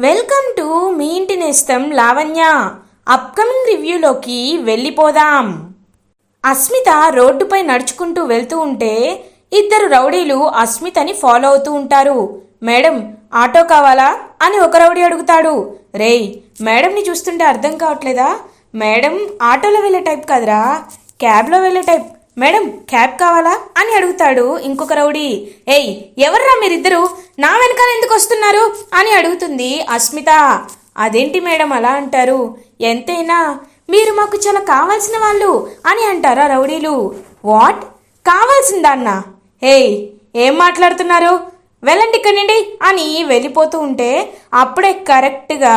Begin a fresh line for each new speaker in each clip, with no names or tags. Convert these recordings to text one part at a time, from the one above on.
Welcome to me ఇంటి నేస్తం Lavanya. Upcoming రివ్యూలోకి వెళ్ళిపోదాం. అస్మిత రోడ్డుపై నడుచుకుంటూ వెళ్తూ ఉంటే ఇద్దరు రౌడీలు అస్మితని ఫాలో అవుతూ ఉంటారు. మేడం ఆటో కావాలా? అని ఒక రౌడీ అడుగుతాడు. రేయ్ మేడంని చూస్తుంటే అర్థం కావట్లేదా? మేడం ఆటోలో వెళ్ళే టైప్ కదరా. క్యాబ్లో వెళ్ళే టైప్. మేడం క్యాబ్ కావాలా? అని అడుగుతాడు ఇంకొక రౌడీ. ఏయ్ ఎవర్రా మీరిద్దరు? నా వెనకాల ఎందుకు వస్తున్నారు? అని అడుగుతుంది అస్మిత. అదేంటి మేడం అలా అంటారు? ఎంతైనా? మీరు మాకు చాలా కావాల్సిన వాళ్ళు అని అంటారా రౌడీలు. వాట్? కావాల్సిందన్నా ఏయ్ ఏం మాట్లాడుతున్నారు? వెళ్ళండి ఇక్కడి నుండి అని వెళ్ళిపోతూ ఉంటే అప్పుడే కరెక్ట్గా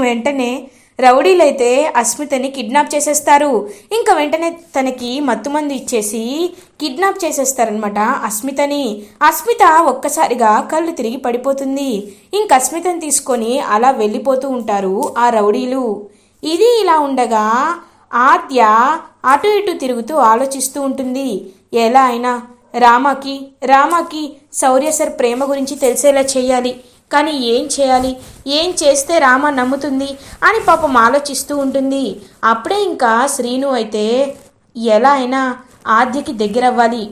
వెంటనే రౌడీలైతే అస్మితని కిడ్నాప్ చేసేస్తారు. ఇంకా వెంటనే తనకి మత్తుమంది ఇచ్చేసి కిడ్నాప్ చేసేస్తారనమాట అస్మితని. అస్మిత ఒక్కసారిగా కళ్ళు తిరిగి పడిపోతుంది. ఇంక అస్మితని తీసుకొని అలా వెళ్ళిపోతూ ఉంటారు ఆ రౌడీలు. ఇది ఇలా ఉండగా ఆద్య అటు ఇటు తిరుగుతూ ఆలోచిస్తూ ఉంటుంది. ఎలా అయినా రామాకి రామాకి సౌర్య సార్ ప్రేమ గురించి తెలిసేలా చేయాలి. కానీ ఏం చేయాలి? ఏం చేస్తే రామ నమ్ముతుంది? అని పాపం ఆలోచిస్తూ ఉంటుంది. అప్పుడే ఇంకా శ్రీను అయితే ఎలా అయినా ఆద్యకి దగ్గరవ్వాలి.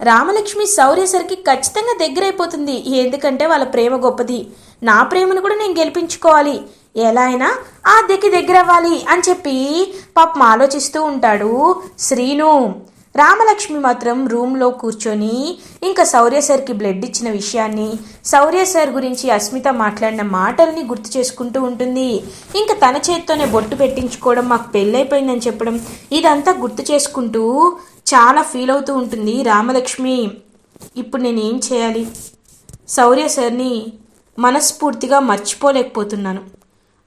రామలక్ష్మి శౌర్యసరికి ఖచ్చితంగా దగ్గరైపోతుంది. ఎందుకంటే వాళ్ళ ప్రేమ గొప్పది. నా ప్రేమను కూడా నేను గెలిపించుకోవాలి. ఎలా అయినా ఆద్యకి దగ్గరవ్వాలి అని చెప్పి పాపం ఆలోచిస్తూ ఉంటాడు శ్రీను. రామలక్ష్మి మాత్రం రూమ్లో కూర్చొని ఇంకా శౌర్య సార్కి బ్లడ్ ఇచ్చిన విషయాన్ని శౌర్య సార్ గురించి అస్మిత మాట్లాడిన మాటల్ని గుర్తు చేసుకుంటూ ఉంటుంది. ఇంకా తన చేత్తోనే బొట్టు పెట్టించుకోవడం మాకు పెళ్ళైపోయిందని చెప్పడం ఇదంతా గుర్తు చేసుకుంటూ చాలా ఫీల్ అవుతూ ఉంటుంది రామలక్ష్మి. ఇప్పుడు నేను ఏం చేయాలి? శౌర్య సార్ని మనస్ఫూర్తిగా మర్చిపోలేకపోతున్నాను.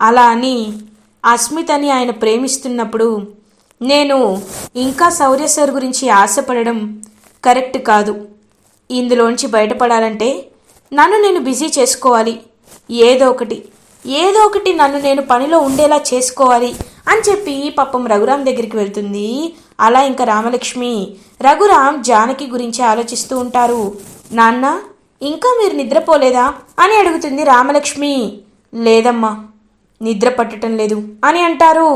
అలా అని అస్మితని ఆయన ప్రేమిస్తున్నప్పుడు నేను ఇంకా శౌర్య సార్ గురించి ఆశపడడం కరెక్ట్ కాదు. ఇందులోంచి బయటపడాలంటే నన్ను నేను బిజీ చేసుకోవాలి. ఏదో ఒకటి ఏదో ఒకటి నన్ను నేను పనిలో ఉండేలా చేసుకోవాలి అని చెప్పి పాపం రఘురాం దగ్గరికి వెళ్తుంది. అలా ఇంకా రామలక్ష్మి రఘురాం జానకి గురించి ఆలోచిస్తూ ఉంటారు. నాన్న ఇంకా మీరు నిద్రపోలేదా అని అడుగుతుంది రామలక్ష్మి. లేదమ్మా నిద్ర పట్టడం లేదు అని అంటారు.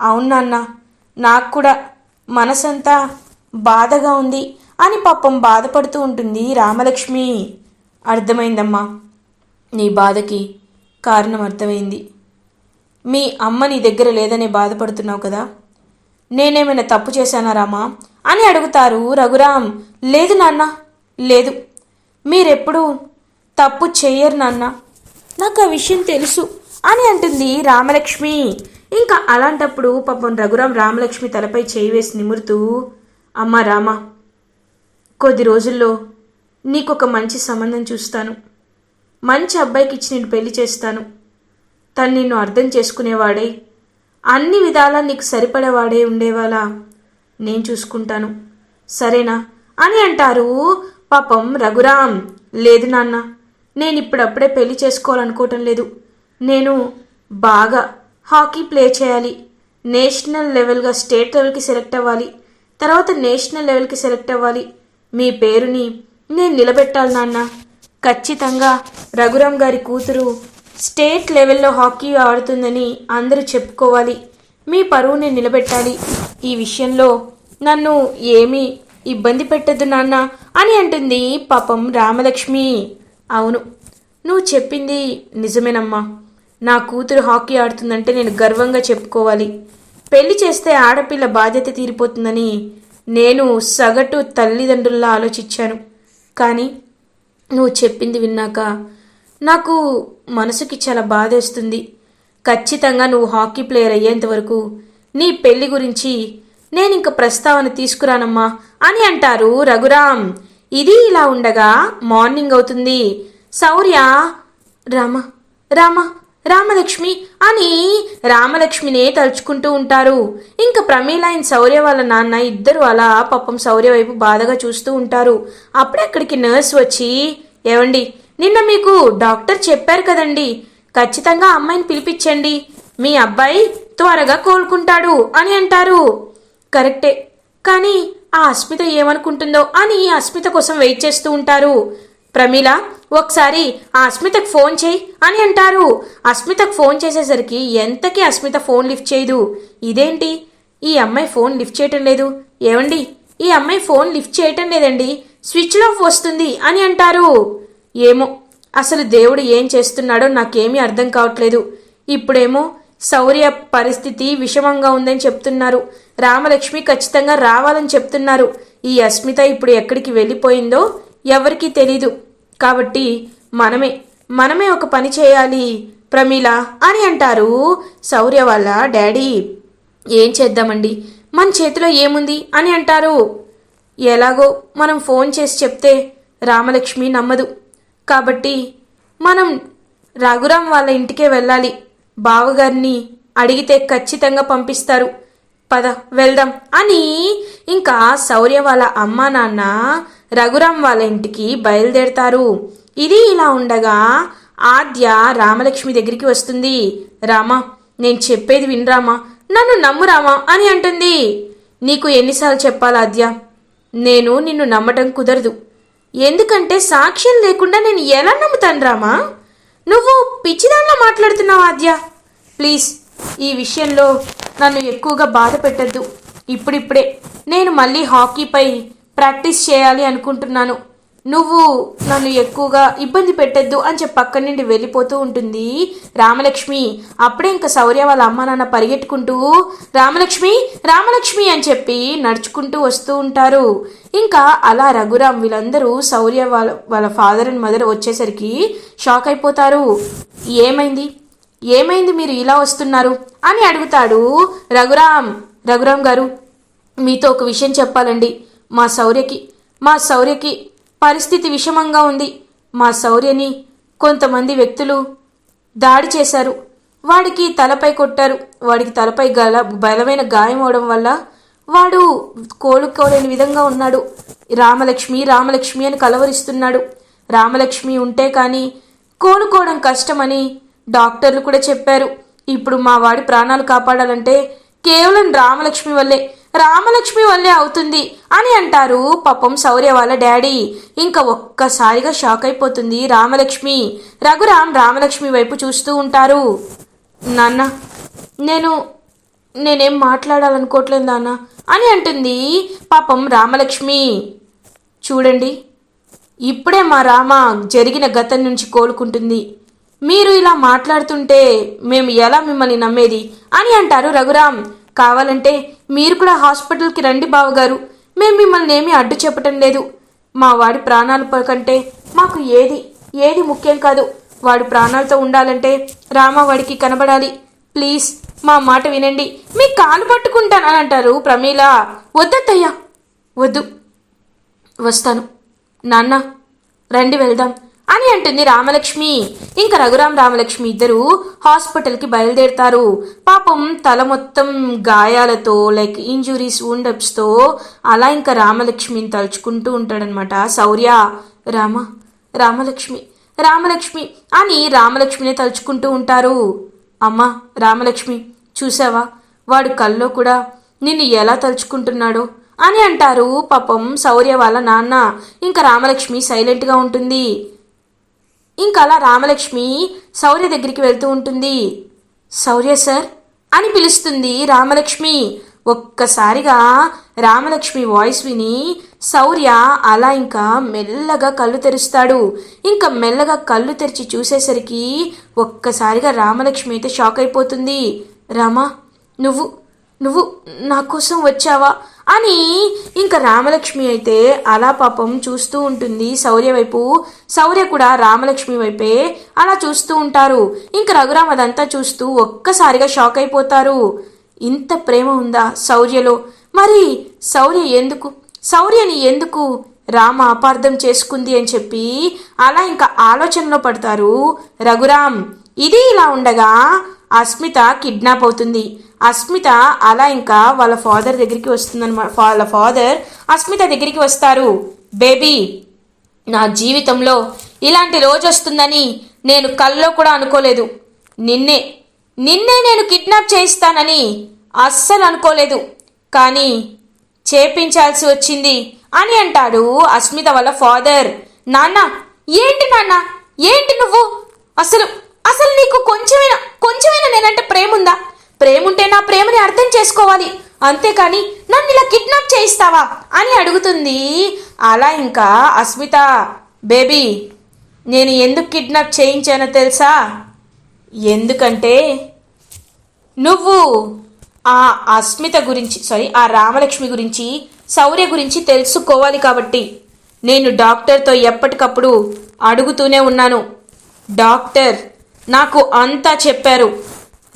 అవును నాన్న నాకు కూడా మనసంతా బాధగా ఉంది అని పాపం బాధపడుతూ ఉంటుంది రామలక్ష్మి. అర్థమైందమ్మా. నీ బాధకి కారణం అర్థమైంది. మీ అమ్మ నీ దగ్గర లేదనే బాధపడుతున్నావు కదా. నేనేమైనా తప్పు చేశానా రామా? అని అడుగుతారు రఘురామ్. లేదు నాన్న లేదు. మీరెప్పుడు తప్పు చేయరు నాన్న. నాకు ఆ విషయం తెలుసు అని అంటుంది రామలక్ష్మి. ఇంకా అలాంటప్పుడు పాపం రఘురాం రామలక్ష్మి తలపై చేయి వేసి నిమురుతూ అమ్మ రామ కొద్ది రోజుల్లో నీకొక మంచి సంబంధం చూస్తాను. మంచి అబ్బాయికి ఇచ్చి నేను పెళ్ళి చేస్తాను. తను నిన్ను అర్థం చేసుకునేవాడే అన్ని విధాలా నీకు సరిపడేవాడే ఉండేవాళ్ళ నేను చూసుకుంటాను. సరేనా? అని అంటారు పాపం రఘురాం. లేదు నాన్న నేను ఇప్పుడప్పుడే పెళ్ళి చేసుకోవాలనుకోవటం లేదు. నేను బాగా హాకీ ప్లే చేయాలి. నేషనల్ లెవెల్గా స్టేట్ లెవెల్కి సెలెక్ట్ అవ్వాలి. తర్వాత నేషనల్ లెవెల్కి సెలెక్ట్ అవ్వాలి. మీ పేరుని నేను నిలబెట్టాలి నాన్న. ఖచ్చితంగా రఘురామ్ గారి కూతురు స్టేట్ లెవెల్లో హాకీ ఆడుతుందని అందరూ చెప్పుకోవాలి. మీ పరువుని నిలబెట్టాలి. ఈ విషయంలో నన్ను ఏమీ ఇబ్బంది పెట్టద్దు నాన్న అని అంటుంది పాపం రామలక్ష్మి. అవును నువ్వు చెప్పింది నిజమేనమ్మా. నా కూతురు హాకీ ఆడుతుందంటే నేను గర్వంగా చెప్పుకోవాలి. పెళ్ళి చేస్తే ఆడపిల్ల బాధ్యత తీరిపోతుందని నేను సగటు తల్లిదండ్రుల్లా ఆలోచించాను. కానీ నువ్వు చెప్పింది విన్నాక నాకు మనసుకి చాలా బాధేస్తుంది ఖచ్చితంగా నువ్వు హాకీ ప్లేయర్ అయ్యేంత వరకు నీ పెళ్ళి గురించి నేను ఇంక ప్రస్తావన తీసుకురానమ్మా అని అంటారు రఘురాం ఇది ఇలా ఉండగా మార్నింగ్ అవుతుంది. శౌర్య రామ రామ రామలక్ష్మి అని రామలక్ష్మినే తలుచుకుంటూ ఉంటారు. ఇంకా ప్రమీల ఆయన శౌర్య వాళ్ళ నాన్న ఇద్దరు అలా పాపం శౌర్య వైపు బాధగా చూస్తూ ఉంటారు. అప్పుడే అక్కడికి నర్స్ వచ్చి ఏవండి నిన్న మీకు డాక్టర్ చెప్పారు కదండి ఖచ్చితంగా అమ్మాయిని పిలిపించండి. మీ అబ్బాయి త్వరగా కోలుకుంటాడు అని అంటారు. కరెక్టే కానీ ఆ అస్మిత ఏమనుకుంటుందో అని అస్మిత కోసం వెయిట్ చేస్తూ ఉంటారు. ప్రమీల ఒకసారి ఆ అస్మితకు ఫోన్ చేయి అని అంటారు. అస్మితకు ఫోన్ చేసేసరికి ఎంతకీ అస్మిత ఫోన్ లిఫ్ట్ చేయదు. ఇదేంటి? ఈ అమ్మాయి ఫోన్ లిఫ్ట్ చేయటం లేదు. ఏమండి? ఈ అమ్మాయి ఫోన్ లిఫ్ట్ చేయటం లేదండి. స్విచ్ ఆఫ్ వస్తుంది అని అంటారు. ఏమో అసలు దేవుడు ఏం చేస్తున్నాడో నాకేమీ అర్థం కావట్లేదు. ఇప్పుడేమో శౌర్య పరిస్థితి విషమంగా ఉందని చెప్తున్నారు. రామలక్ష్మి ఖచ్చితంగా రావాలని చెప్తున్నారు. ఈ అస్మిత ఇప్పుడు ఎక్కడికి వెళ్ళిపోయిందో ఎవరికీ తెలీదు. కాబట్టి మనమే మనమే ఒక పని చేయాలి ప్రమీల అని అంటారు శౌర్య వాళ్ళ డాడీ. ఏం చేద్దామండి? మన చేతిలో ఏముంది అని అంటారు. ఎలాగో మనం ఫోన్ చేసి చెప్తే రామలక్ష్మి నమ్మదు. కాబట్టి మనం రఘురాం వాళ్ళ ఇంటికే వెళ్ళాలి. బావగారిని అడిగితే ఖచ్చితంగా పంపిస్తారు. పద వెళ్దాం అని ఇంకా శౌర్య వాళ్ళ అమ్మా నాన్న రఘురాం వాళ్ళ ఇంటికి బయలుదేరతారు. ఇది ఇలా ఉండగా ఆద్య రామలక్ష్మి దగ్గరికి వస్తుంది. రామా నేను చెప్పేది వినరామా? నన్ను నమ్మురామా అని అంటుంది. నీకు ఎన్నిసార్లు చెప్పాలి ఆద్య? నేను నిన్ను నమ్మటం కుదరదు. ఎందుకంటే సాక్ష్యం లేకుండా నేను ఎలా నమ్ముతాను రామా? నువ్వు పిచ్చిదాన్లా మాట్లాడుతున్నావు ఆద్య. ప్లీజ్ ఈ విషయంలో నన్ను ఎక్కువగా బాధ పెట్టద్దు. ఇప్పుడిప్పుడే నేను మళ్ళీ హాకీపై ప్రాక్టీస్ చేయాలి అనుకుంటున్నాను. నువ్వు నన్ను ఎక్కువగా ఇబ్బంది పెట్టద్దు అని చెప్పి పక్కన నుండి వెళ్ళిపోతూ ఉంటుంది. రామలక్ష్మి అప్పుడే ఇంకా శౌర్య వాళ్ళ అమ్మ నాన్న పరిగెట్టుకుంటూ రామలక్ష్మి రామలక్ష్మి అని చెప్పి నడుచుకుంటూ వస్తూ ఉంటారు. ఇంకా అలా రఘురామ్ వీళ్ళందరూ శౌర్య వాళ్ళ వాళ్ళ ఫాదర్ అండ్ మదర్ వచ్చేసరికి షాక్ అయిపోతారు. ఏమైంది? ఏమైంది మీరు ఇలా వస్తున్నారు? అని అడుగుతాడు రఘురామ్. రఘురామ్ గారు మీతో ఒక విషయం చెప్పాలండి. మా శౌర్యకి మా శౌర్యకి పరిస్థితి విషమంగా ఉంది. మా శౌర్యని కొంతమంది వ్యక్తులు దాడి చేశారు. వాడికి తలపై కొట్టారు. వాడికి తలపై గల బలమైన గాయం అవడం వల్ల వాడు కోలుకోలేని విధంగా ఉన్నాడు. రామలక్ష్మి రామలక్ష్మి అని కలవరిస్తున్నాడు. రామలక్ష్మి ఉంటే కానీ కోలుకోవడం కష్టమని డాక్టర్లు కూడా చెప్పారు. ఇప్పుడు మా వాడి ప్రాణాలు కాపాడాలంటే కేవలం రామలక్ష్మి వల్లే రామలక్ష్మి వల్లే అవుతుంది అని అంటారు పాపం శౌర్య వాళ్ళ డాడీ. ఇంకా ఒక్కసారిగా షాక్ అయిపోతుంది రామలక్ష్మి. రఘురామ్ రామలక్ష్మి వైపు చూస్తూ ఉంటారు. నాన్న నేను నేనేం మాట్లాడాలనుకోవట్లేదు నాన్న అని అంటుంది పాపం రామలక్ష్మి. చూడండి ఇప్పుడే మా రామ జరిగిన గతం నుంచి కోలుకుంటుంది. మీరు ఇలా మాట్లాడుతుంటే మేము ఎలా మిమ్మల్ని నమ్మేది అని అంటారు రఘురామ్. కావాలంటే మీరు కూడా హాస్పిటల్కి రండి బావగారు. మేము మిమ్మల్ని ఏమీ అడ్డు చెప్పటం లేదు. మా వాడి ప్రాణాలు కంటే మాకు ఏది ఏది ముఖ్యం కాదు. వాడి ప్రాణాలతో ఉండాలంటే రామవాడికి కనబడాలి. ప్లీజ్ మా మాట వినండి. మీ కాలు పట్టుకుంటాను అని అంటారు ప్రమీల. వద్దత్తయ్యా. వద్దు. వస్తాను. నాన్న రండి వెళ్దాం. అని అంటుంది రామలక్ష్మి. ఇంకా రఘురాం రామలక్ష్మి ఇద్దరు హాస్పిటల్కి బయలుదేరుతారు. పాపం తల మొత్తం గాయాలతో లైక్ ఇంజురీస్తో అలా ఇంకా రామలక్ష్మిని తలుచుకుంటూ ఉంటాడనమాట శౌర్య రామ రామలక్ష్మి రామలక్ష్మి అని రామలక్ష్మిని తలుచుకుంటూ ఉంటారు. అమ్మా రామలక్ష్మి చూసావా? వాడు కల్లో కూడా నిన్ను ఎలా తలుచుకుంటున్నాడో అని అంటారు. పాపం శౌర్య వాళ్ళ నాన్న. ఇంకా రామలక్ష్మి సైలెంట్గా ఉంటుంది. ఇంకా అలా రామలక్ష్మి శౌర్య దగ్గరికి వెళ్తూ ఉంటుంది. శౌర్య సార్? అని పిలుస్తుంది రామలక్ష్మి. ఒక్కసారిగా రామలక్ష్మి వాయిస్ విని శౌర్య అలా ఇంకా మెల్లగా కళ్ళు తెరుస్తాడు. ఇంకా మెల్లగా కళ్ళు తెరిచి చూసేసరికి ఒక్కసారిగా రామలక్ష్మి అయితే షాక్ అయిపోతుంది. రామా నువ్వు నువ్వు నా కోసం వచ్చావా? అని ఇంకా రామలక్ష్మి అయితే అలా పాపం చూస్తూ ఉంటుంది. శౌర్య వైపు శౌర్య కూడా రామలక్ష్మి వైపే అలా చూస్తూ ఉంటారు. ఇంకా రఘురామ్ అదంతా చూస్తూ ఒక్కసారిగా షాక్ అయిపోతారు. ఇంత ప్రేమ ఉందా శౌర్యలో? మరి శౌర్య ఎందుకు? శౌర్యని ఎందుకు రామ అపార్థం చేసుకుంది అని చెప్పి అలా ఇంకా ఆలోచనలో పడతారు రఘురామ్. ఇది ఇలా ఉండగా అస్మిత కిడ్నాప్ అవుతుంది. అస్మిత అలా ఇంకా వాళ్ళ ఫాదర్ దగ్గరికి వస్తుందన్నమాట వాళ్ళ ఫాదర్ అస్మిత దగ్గరికి వస్తారు. బేబీ నా జీవితంలో ఇలాంటి రోజు వస్తుందని నేను కల్లో కూడా అనుకోలేదు. నిన్నే నిన్నే నేను కిడ్నాప్ చేయిస్తానని అస్సలు అనుకోలేదు. కానీ చేపించాల్సి వచ్చింది అని అంటాడు అస్మిత వాళ్ళ ఫాదర్. నాన్న ఏంటి నాన్న ఏంటి నువ్వు? అసలు అసలు నీకు కొంచెమైనా కొంచెమైనా నేనంటే ప్రేమ ఉందా ప్రేమ ఉంటే నా ప్రేమని అర్థం చేసుకోవాలి. అంతేకాని నన్ను ఇలా కిడ్నాప్ చేయిస్తావా అని అడుగుతుంది. అలా ఇంకా అస్మిత బేబీ నేను ఎందుకు కిడ్నాప్ చేయించానో తెలుసా? ఎందుకంటే నువ్వు ఆ అస్మిత గురించి సారీ ఆ రామలక్ష్మి గురించి శౌర్య గురించి తెలుసుకోవాలి కాబట్టి నేను డాక్టర్తో ఎప్పటికప్పుడు అడుగుతూనే ఉన్నాను. డాక్టర్ నాకు అంతా చెప్పారు.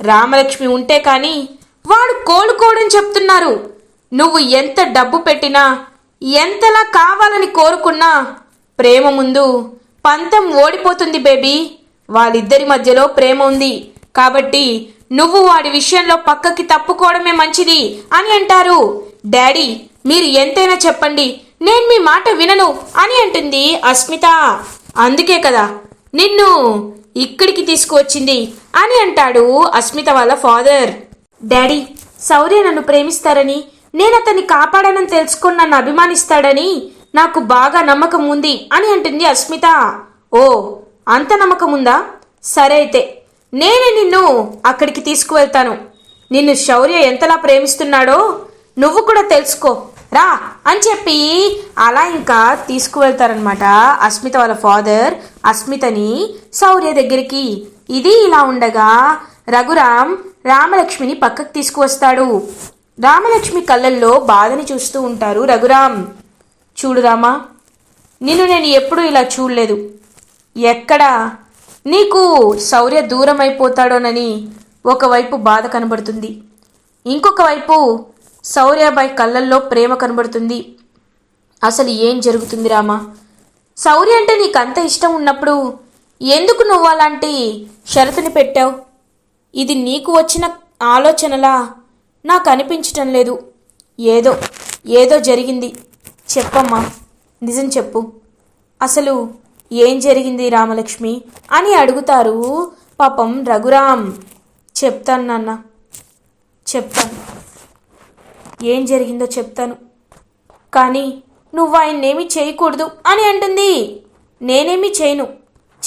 రామలక్ష్మి ఉంటే కానీ వాడు కోలుకోడని చెప్తున్నారు. నువ్వు ఎంత డబ్బు పెట్టినా ఎంతలా కావాలని కోరుకున్నా ప్రేమ ముందు పంతం ఓడిపోతుంది బేబీ. వాళ్ళిద్దరి మధ్యలో ప్రేమ ఉంది. కాబట్టి నువ్వు వాడి విషయంలో పక్కకి తప్పుకోవడమే మంచిది అని అంటారు. డాడీ మీరు ఎంతైనా చెప్పండి. నేను మీ మాట వినను అని అంటుంది అస్మిత. అందుకే కదా నిన్ను ఇక్కడికి తీసుకువచ్చింది అని అంటాడు అస్మిత వాళ్ళ ఫాదర్. డాడీ శౌర్య నన్ను ప్రేమిస్తారని నేను అతన్ని కాపాడానని తెలుసుకొని నన్ను అభిమానిస్తాడని నాకు బాగా నమ్మకం ఉంది అని అంటుంది అస్మిత. ఓ అంత నమ్మకం ఉందా? సరే అయితే నేనే నిన్ను అక్కడికి తీసుకువెళ్తాను. నిన్ను శౌర్య ఎంతలా ప్రేమిస్తున్నాడో నువ్వు కూడా తెలుసుకో. రా అని చెప్పి అలా ఇంకా తీసుకువెళ్తారనమాట అస్మిత వాళ్ళ ఫాదర్ అస్మితని శౌర్య దగ్గరికి. ఇది ఇలా ఉండగా రఘురామ్ రామలక్ష్మిని పక్కకు తీసుకువస్తాడు. రామలక్ష్మి కళ్ళల్లో బాధని చూస్తూ ఉంటారు రఘురామ్. చూడు రామా నిన్ను నేను ఎప్పుడూ ఇలా చూడలేదు. ఎక్కడ? నీకు శౌర్య దూరం అయిపోతాడోనని ఒకవైపు బాధ కనబడుతుంది. ఇంకొక వైపు సౌర్యాబాయ్ కళ్ళల్లో ప్రేమ కనబడుతుంది. అసలు ఏం జరుగుతుంది రామా? సౌర్య అంటే నీకంత ఇష్టం ఉన్నప్పుడు ఎందుకు నువ్వు అలాంటి షరతుని పెట్టావు? ఇది నీకు వచ్చిన ఆలోచనలా నాకు అనిపించటం లేదు. ఏదో ఏదో జరిగింది. చెప్పమ్మా నిజం చెప్పు. అసలు ఏం జరిగింది రామలక్ష్మి? అని అడుగుతారు పాపం రఘురామ్. చెప్తాను నాన్న. చెప్తాను. ఏం జరిగిందో చెప్తాను. కానీ నువ్వు ఆయన్నేమీ చేయకూడదు అని అంటుంది. నేనేమీ చేయను.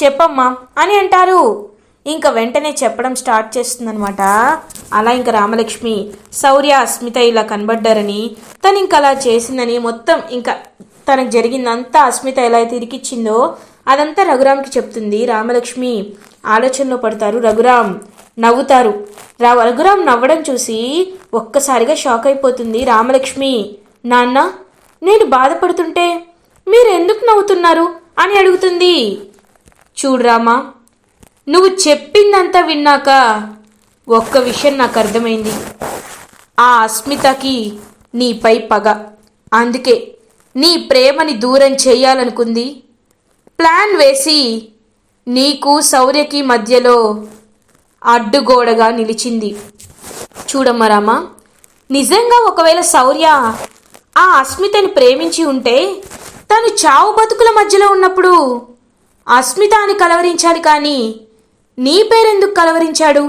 చెప్పమ్మా అని అంటారు. ఇంకా వెంటనే చెప్పడం స్టార్ట్ చేస్తుందనమాట అలా ఇంకా రామలక్ష్మి శౌర్య అస్మిత ఇలా కనబడ్డారని తను ఇంకా అలా చేసిందని మొత్తం ఇంకా తనకు జరిగిందంతా అస్మిత ఎలా అయితే ఇరికిచ్చిందో అదంతా రఘురామ్కి చెప్తుంది రామలక్ష్మి. ఆలోచనలో పడతారు రఘురామ్. నవ్వుతారు. రా రఘురామ్ నవ్వడం చూసి ఒక్కసారిగా షాక్ అయిపోతుంది రామలక్ష్మి. నాన్న నేను బాధపడుతుంటే మీరు ఎందుకు నవ్వుతున్నారు అని అడుగుతుంది. చూడు రామా నువ్వు చెప్పిందంతా విన్నాక ఒక్క విషయం నాకు అర్థమైంది. ఆ అస్మితకి నీపై పగ. అందుకే నీ ప్రేమని దూరం చేయాలనుకుంది. ప్లాన్ వేసి నీకు శౌర్యకి మధ్యలో అడ్డుగోడగా నిలిచింది. చూడమ్మా రామా నిజంగా ఒకవేళ శౌర్య ఆ అస్మితని ప్రేమించి ఉంటే తను చావు బతుకుల మధ్యలో ఉన్నప్పుడు అస్మిత అని కలవరించాలి కానీ నీ పేరెందుకు కలవరించాడు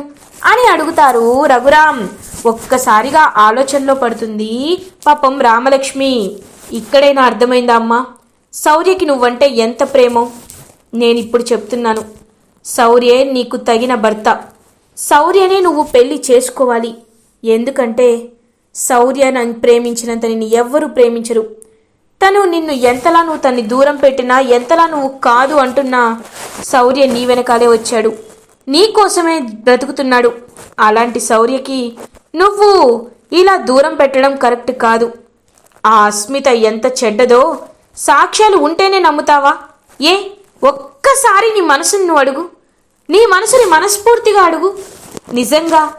అని అడుగుతారు రఘురామ్. ఒక్కసారిగా ఆలోచనలో పడుతుంది పాపం రామలక్ష్మి. ఇక్కడైనా అర్థమైందా అమ్మా? శౌర్యకి నువ్వంటే ఎంత ప్రేమో? నేనిప్పుడు చెప్తున్నాను. శౌర్యే నీకు తగిన భర్త. శౌర్యనే నువ్వు పెళ్ళి చేసుకోవాలి. ఎందుకంటే శౌర్య నన్ను ప్రేమించినంత నిన్ను ఎవ్వరూ ప్రేమించరు. తను నిన్ను ఎంతలా నువ్వు తన్ని దూరం పెట్టినా ఎంతలా నువ్వు కాదు అంటున్నా శౌర్య నీ వెనకాలే వచ్చాడు. నీ కోసమే బ్రతుకుతున్నాడు. అలాంటి శౌర్యకి నువ్వు ఇలా దూరం పెట్టడం కరెక్ట్ కాదు. ఆ అస్మిత ఎంత చెడ్డదో సాక్ష్యాలు ఉంటేనే నమ్ముతావా? ఏ? ఒక్కసారి నీ మనసును నువ్వు అడుగు. నీ మనసుని మనస్ఫూర్తిగా అడుగు. నిజంగా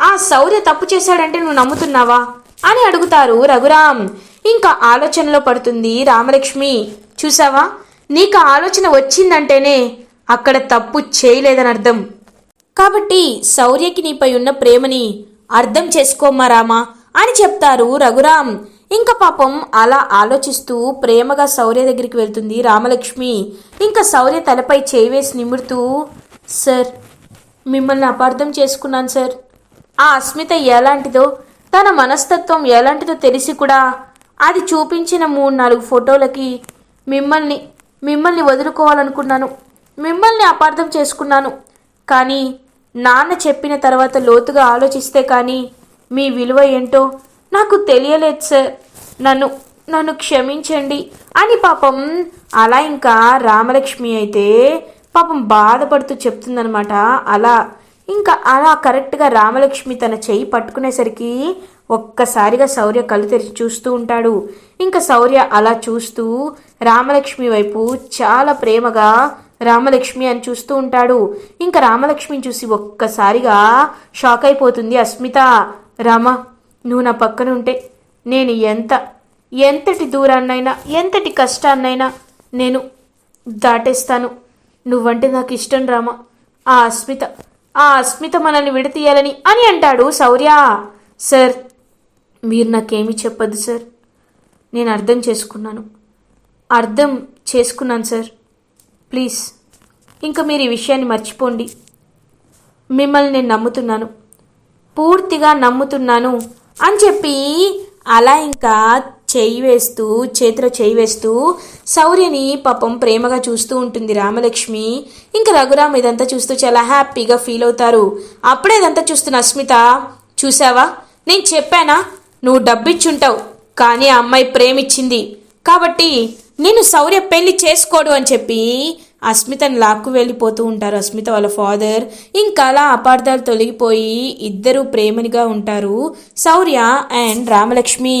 ఆ శౌర్య తప్పు చేశాడంటే నువ్వు నమ్ముతున్నావా? అని అడుగుతారు రఘురామ్. ఇంకా ఆలోచనలో పడుతుంది రామలక్ష్మి. చూసావా? నీకు ఆలోచన వచ్చిందంటేనే అక్కడ తప్పు చేయలేదని అర్థం. కాబట్టి శౌర్యకి నీపై ఉన్న ప్రేమని అర్థం చేసుకోమ్మా రామా అని చెప్తారు రఘురామ్. ఇంకా పాపం అలా ఆలోచిస్తూ ప్రేమగా శౌర్య దగ్గరికి వెళ్తుంది రామలక్ష్మి. ఇంకా శౌర్య తలపై చేయి వేసి నిమురుతూ సార్ మిమ్మల్ని అపార్థం చేసుకున్నాను సార్. ఆ అస్మిత ఎలాంటిదో తన మనస్తత్వం ఎలాంటిదో తెలిసి కూడా అది చూపించిన మూడు నాలుగు ఫోటోలకి మిమ్మల్ని మిమ్మల్ని వదులుకోవాలనుకున్నాను. మిమ్మల్ని అపార్థం చేసుకున్నాను. కానీ నాన్న చెప్పిన తర్వాత లోతుగా ఆలోచిస్తే కానీ మీ విలువ ఏంటో నాకు తెలియలేదు సార్. నన్ను నన్ను క్షమించండి అని పాపం అలా ఇంకా రామలక్ష్మి అయితే పాపం బాధపడుతూ చెప్తుందనమాట అలా ఇంకా అలా కరెక్ట్గా రామలక్ష్మి తన చెయ్యి పట్టుకునేసరికి ఒక్కసారిగా శౌర్య కళ్ళు తెరిచి చూస్తూ ఉంటాడు. ఇంకా శౌర్య అలా చూస్తూ రామలక్ష్మి వైపు చాలా ప్రేమగా రామలక్ష్మి అని చూస్తూ ఉంటాడు. ఇంకా రామలక్ష్మిని చూసి ఒక్కసారిగా షాక్ అయిపోతుంది అస్మిత. రామ నువ్వు నా పక్కన ఉంటే నేను ఎంత ఎంతటి దూరాన్నైనా ఎంతటి కష్టాన్నైనా నేను దాటేస్తాను. నువ్వంటే నాకు ఇష్టం రామ. ఆ అస్మిత ఆ అస్మిత మనల్ని విడతీయాలని అని అంటాడు శౌర్య. సార్ మీరు నాకేమీ చెప్పద్దు సార్. నేను అర్థం చేసుకున్నాను. అర్థం చేసుకున్నాను సార్. ప్లీజ్ ఇంకా మీరు ఈ విషయాన్ని మర్చిపోండి. మిమ్మల్ని నేను నమ్ముతున్నాను. పూర్తిగా నమ్ముతున్నాను అని చెప్పి అలా ఇంకా చేయి వేస్తూ చేతిలో చేయి వేస్తూ శౌర్యని పాపం ప్రేమగా చూస్తూ ఉంటుంది రామలక్ష్మి. ఇంకా రఘురామ్ ఇదంతా చూస్తూ చాలా హ్యాపీగా ఫీల్ అవుతారు. అప్పుడే ఇదంతా చూస్తున్న అస్మిత చూసావా నేను చెప్పానా? నువ్వు డబ్బిచ్చుంటావు. కానీ ఆ అమ్మాయి ప్రేమిచ్చింది. కాబట్టి నేను శౌర్య పెళ్ళి చేసుకోడు అని చెప్పి అస్మితని లాక్కు వెళ్ళిపోతూ ఉంటారు అస్మిత వాళ్ళ ఫాదర్. ఇంకా అలా అపార్థాలు తొలగిపోయి ఇద్దరు ప్రేమనిగా ఉంటారు శౌర్య అండ్ రామలక్ష్మి.